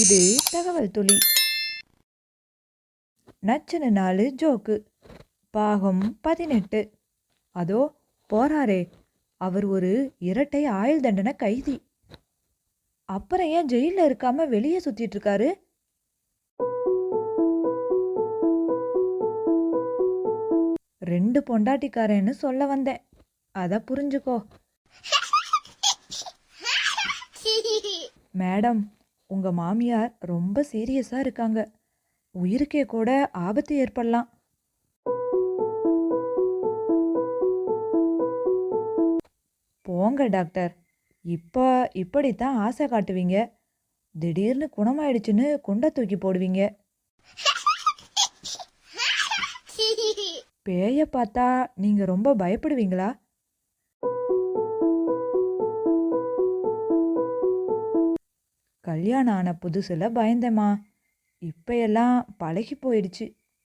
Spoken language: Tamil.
இது தகவல் துளி. நச்சனு நாலு ஜோக்கு. பாகம் பதினெட்டு. அதோ போறாரே. அவர் ஒரு இரட்டை ஆயுள் தண்டனை கைதி. அப்புறம் ஏன் ஜெயிலில் இருக்காம வெளியே சுத்திட்டு இருக்காரு? ரெண்டு பொண்டாட்டிக்காரன்னு சொல்ல வந்தேன். அத புரிஞ்சுக்கோ. மேடம் உங்க மாமியார் ரொம்ப சீரியஸா இருக்காங்க. உயிருக்கே கூட ஆபத்து ஏற்படலாம். போங்க டாக்டர். இப்போ இப்படித்தான் ஆசை காட்டுவீங்க. திடீர்னு குணமாயிடுச்சுன்னு குண்டை தூக்கி போடுவீங்க. பேய பார்த்தா நீங்க ரொம்ப பயப்படுவீங்களா? கல்யாணம் ஆன புதுசில் பயந்தேம்மா. இப்போ எல்லாம் பழகி போயிடுச்சு.